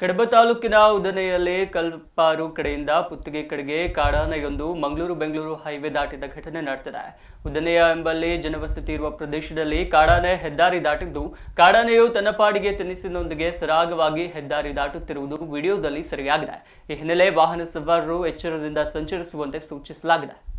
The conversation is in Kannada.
ಕಡಬ ತಾಲೂಕಿನ ಉದನೆಯಲ್ಲಿ ಕಲ್ಪಾರು ಕಡೆಯಿಂದ ಪುತ್ತಿಗೆ ಕಡೆಗೆ ಕಾಡಾನೆಯೊಂದು ಮಂಗಳೂರು ಬೆಂಗಳೂರು ಹೈವೇ ದಾಟಿದ ಘಟನೆ ನಡೆದಿದೆ. ಉದನೆಯ ಎಂಬಲ್ಲಿ ಜನವಸತಿ ಇರುವ ಪ್ರದೇಶದಲ್ಲಿ ಕಾಡಾನೆ ಹೆದ್ದಾರಿ ದಾಟಿದ್ದು, ಕಾಡಾನೆಯು ತನ್ನ ಪಾಡಿಗೆ ತಿನಿಸಿನೊಂದಿಗೆ ಸರಾಗವಾಗಿ ಹೆದ್ದಾರಿ ದಾಟುತ್ತಿರುವುದು ವಿಡಿಯೋದಲ್ಲಿ ಸರಿಯಾಗಿದೆ. ಈ ಹಿನ್ನೆಲೆ ವಾಹನ ಸವಾರರು ಎಚ್ಚರದಿಂದ ಸಂಚರಿಸುವಂತೆ ಸೂಚಿಸಲಾಗಿದೆ.